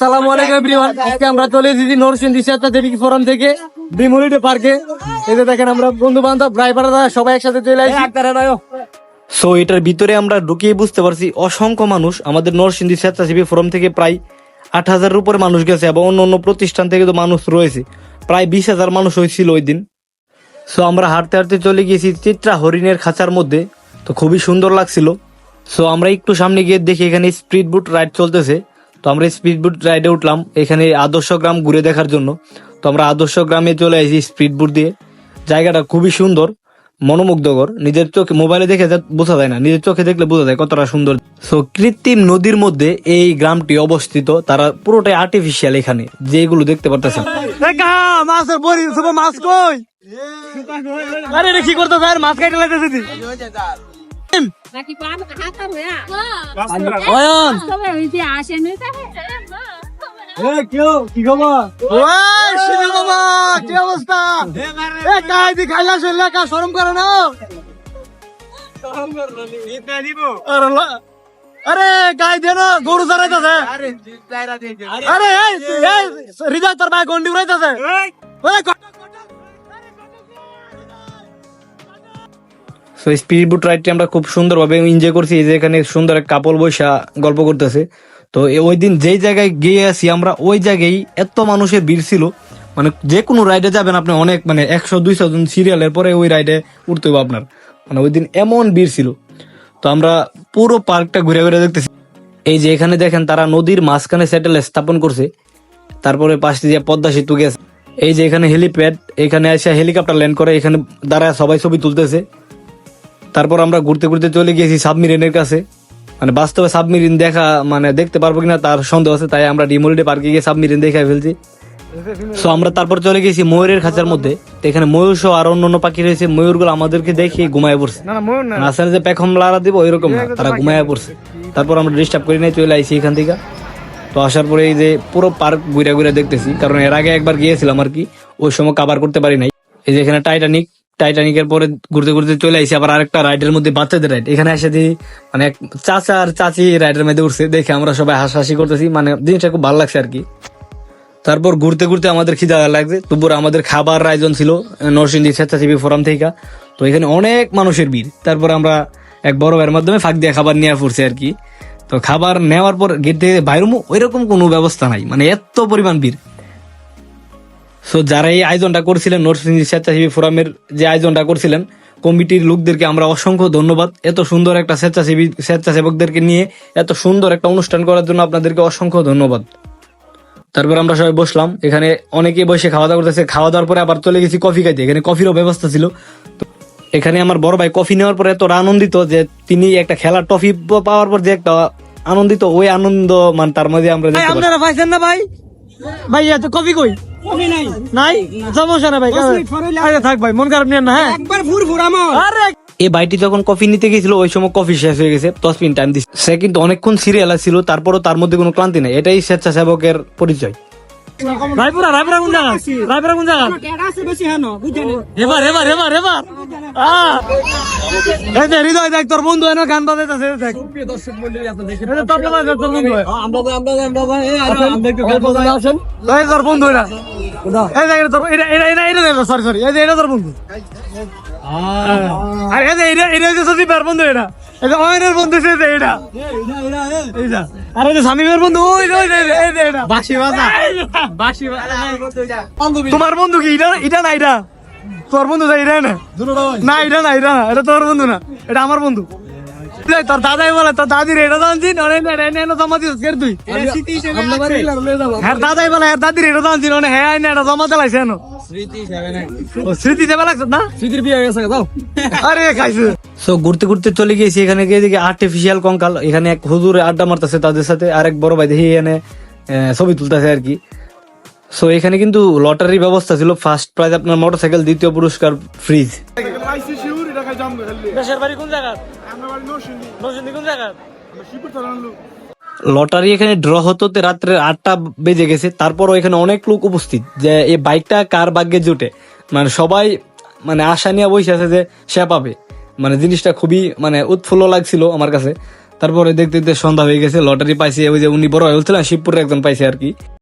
আসসালামু আলাইকুম এভরিওয়ান। আজকে আমরা চলে এসেছি নরসিংদী ফোরাম থেকে ডিমোলিডে পার্কে। যে দেখেন আমরা বন্ধু বান্ধব ড্রাইভাররা সবাই একসাথে চলে আসি সো এটার ভিতরে আমরা ঢুকিয়ে বুঝতে পারছি, অসংখ্য মানুষ আমাদের নরসিংদী স্বেচ্ছাসেবী ফোরাম থেকে প্রায় আট হাজারের উপরে মানুষ গেছে এবং অন্য অন্য প্রতিষ্ঠান থেকে তো মানুষ রয়েছে। প্রায় বিশ হাজার মানুষ হয়েছিল ওই দিন। সো আমরা হাঁটতে হাঁটতে চলে গিয়েছি চিত্রা হরিণের খাঁচার মধ্যে। তো খুবই সুন্দর লাগছিল। সো আমরা একটু সামনে গিয়ে দেখি এখানে স্পিড বুট রাইড চলতেছে। তো আমরা স্পিড বুট রাইডে উঠলাম, এখানে আদর্শ গ্রাম ঘুরে দেখার জন্য। তো আমরা আদর্শ গ্রামে চলে আসি স্পিড বুট দিয়ে। জায়গাটা খুবই সুন্দর, মনোমুগ্ধকর। নিজের চোখে মোবাইলে দেখে বোঝা যায় না, নিজের চোখে দেখলে বোঝা যায় কতটা সুন্দর। সো কৃত্রিম নদীর মধ্যে এই গ্রামটি অবস্থিত, তারা পুরোটাই আর্টিফিশিয়াল এখানে, যেগুলো দেখতে পারতেছেন। মাছ কই? আরে কি মাছ দি নাকি পান হাতা হয়া অয়ন! তবে ওই যে আসে নই তাহে কি খবর? ওই শিবু বাবা কি অবস্থা? এ কাই দি খাইলা শুনলে কা শরম করে না আরে লা- আরে গাই দে না গরু চড়াইতেছে আরে এই রিজা তোর ভাই গন্ডি উড়াইতেছে। ওই সো স্পিড বুট রাইডটি আমরা খুব সুন্দরভাবে এনজয় করছি যে এখানে সুন্দর এক কাপল বৈশা গল্প করতেছে। তো ওই দিন যেই জায়গায় গিয়ে আছি, আমরা ওই জায়গায় এত মানুষের ভিড় ছিল। মানে যে কোনো রাইডে যাবেন আপনি অনেক মানে একশো, দুইশো জন সিরিয়ালের পরে ওই রাইডে উঠতে হবে আপনার। মানে ওই দিন এমন ভিড় ছিল। তো, আমরা পুরো পার্কটা ঘুরে ঘুরে দেখতেছি। এই যে এখানে দেখেন, তারা নদীর মাঝখানে স্যাটেলাইট স্থাপন করছে। তারপরে পাশে যে পদ্মা সেতু গেছে। এই যে এখানে হেলিপ্যাড এখানে এসে হেলিকপ্টার ল্যান্ড করে, এখানে দাঁড়ায় সবাই ছবি তুলতেছে। তারপর আমরা ঘুরতে ঘুরতে চলে গিয়েছি সাবমেরিনের কাছে। মানে বাস্তবে সাবমেরিন দেখা মানে দেখতে পারব কিনা তার সন্দেহ আছে তাই আমরা ডিমোলিডে পার্কে গিয়ে সাবমেরিন দেখে ফেলছি। সো আমরা তারপর চলে গেছি ময়ূরের খাঁচার মধ্যে। তো এখানে ময়ূর সহ আর অন্য অন্য পাখি রয়েছে ময়ূরগুলো আমাদেরকে দেখে ঘুমায় পড়ছে। না না ময়ূর না। আসলে যে পেখম লারা দিব ওইরকম না তারা ঘুমায় পড়ছে। তারপর আমরা ডিস্টার্ব করি নাই চলে আইছি এখান থেকে। তো আসার পরে এই যে পুরো পার্ক ঘুরে ঘুরে দেখতেছি কারণ এর আগে একবার গিয়েছিলাম আর কি ওই সময় কাবার করতে পারি নাই। এই যে এখানে টাইটানিক টাইটানিকের পরে ঘুরতে ঘুরতে চলে আসি আবার আরেকটা রাইডের মধ্যে বাচ্চাদের রাইড এখানে এসে দিই মানে চাচা আর চাচি রাইডের মধ্যে উঠছে, দেখে আমরা সবাই হাসাহাসি করতেছি মানে জিনিসটা খুব ভালো লাগছে আর কি তারপর ঘুরতে ঘুরতে আমাদের খিদা লাগছে তবুর আমাদের খাবার আয়োজন ছিল, নরসিংদী স্বেচ্ছাসেবী ফোরাম থেকে। তো এখানে অনেক মানুষের ভিড়। তারপর আমরা এক বড় ভাইয়ের মাধ্যমে ফাঁক দিয়ে খাবার নিয়ে পড়ছি আর কি তো খাবার নেওয়ার পর গেট থেকে বাইরমু ওইরকম কোনো ব্যবস্থা নাই মানে এত পরিমাণ ভিড়। সো যারা এই আয়োজনটা করছিলেন নরসিংদী স্বেচ্ছাসেবী ফোরামের যে আয়োজনটা করছিলেন কমিটির লোকদেরকে আমরা অসংখ্য ধন্যবাদ। এত সুন্দর একটা স্বেচ্ছাসেবী স্বেচ্ছাসেবকদেরকে নিয়ে এত সুন্দর একটা অনুষ্ঠান করার জন্য আপনাদেরকে অসংখ্য ধন্যবাদ। তারপর আমরা সবাই বসলাম। এখানে অনেকে বসে খাওয়া দাওয়া করতেছে। খাওয়া দাওয়ার পরে আবার চলে গেছি কফি খাইতে। এখানে কফিরও ব্যবস্থা ছিল। এখানে আমার বড় ভাই কফি নেওয়ার পরে এত আনন্দিত যে তিনি একটা খেলার টফি পাওয়ার পর যে একটা আনন্দিত ওই আনন্দ মান তার মধ্যে আমরা ভাই আপনারা পাইছেন না ভাই? ভাই এত কপি কই? নাই। নাই? সমস্যা না ভাই আরে থাক ভাই মন খারাপ নিয়ে না হ্যাঁ? একবার ফুর ফুর আরে! এই ভাইটি যখন কফি নিতে গেছিল ওই সময় কফি শেষ হয়ে গেছে দশ মিনিট টাইম দিচ্ছে সে কিন্তু অনেকক্ষণ সিরিয়াল ছিল তারপরও তার মধ্যে কোনো ক্লান্তি নাই। এটাই স্বেচ্ছাসেবকের পরিচয়। রায়পুরা রায়পুরা কোন জায়গা? রায়পুরা কোন জায়গা? এবার এবার এবার এবার। যে হৃদয় দেখ তোর বন্ধু এনে গান বাজাইতেছে দেখ। এটা তো আপনার বাজার, তোর বন্ধু। হয়। এটা। এটা এটা এটা সরি সরি এটা তোর বন্ধু। আর এই এটা এটা হচ্ছে সজীবের বন্ধু এটা। এটা অয়নের বন্ধু সে যে এটা। এইটা আর এই যে শামিমের বন্ধু ওই ওই এটা। বাসি বাজা। বাসি তোমার বন্ধু কি? এটা এটা না এটা। তোর বন্ধু না এটা না। না এটা না এটা না এটা তোর বন্ধু না। এটা আমার বন্ধু। তোর দাদাই বলে তোর দাদির এটা জানছি অনেক জমা দিস কে তুই। হ্যাঁ দাদাই বলে হ্যাঁ দাদির এটা জানছি অনেক হ্যাঁ আইনে এটা জমা দিলাইছে এনো। স্মৃতি দেবে লাগছে না? স্মৃতির বিয়ে গেছে দাও আরে খাইছে। সো ঘুরতে ঘুরতে চলে গিয়েছি এখানে গিয়ে দেখি আর্টিফিশিয়াল কঙ্কাল। এখানে এক হুজুর আড্ডা মারতেছে তাদের সাথে আর এক বড় ভাই দেখি এখানে ছবি তুলতেছে আর কি। সো এখানে কিন্তু লটারি ব্যবস্থা ছিল ফার্স্ট প্রাইজ আপনার মোটরসাইকেল দ্বিতীয় পুরস্কার ফ্রিজ দেশের বাড়ি কোন জায়গা? লটারি এখানে ড্র হতে রাত্রে আটটা বেজে গেছে তারপরও এখানে অনেক লোক উপস্থিত যে এই বাইকটা কার ভাগ্যে জোটে? মানে সবাই মানে আশা নিয়ে বসে আছে যে সে পাবে। মানে জিনিসটা খুবই মানে উৎফুল্ল লাগছিল আমার কাছে। তারপরে দেখতে দেখতে সন্ধ্যা হয়ে গেছে লটারি পাইছে ওই যে উনি বড় হয়ে বলছিলেন শিবপুরের একজন পাইছে আর কি।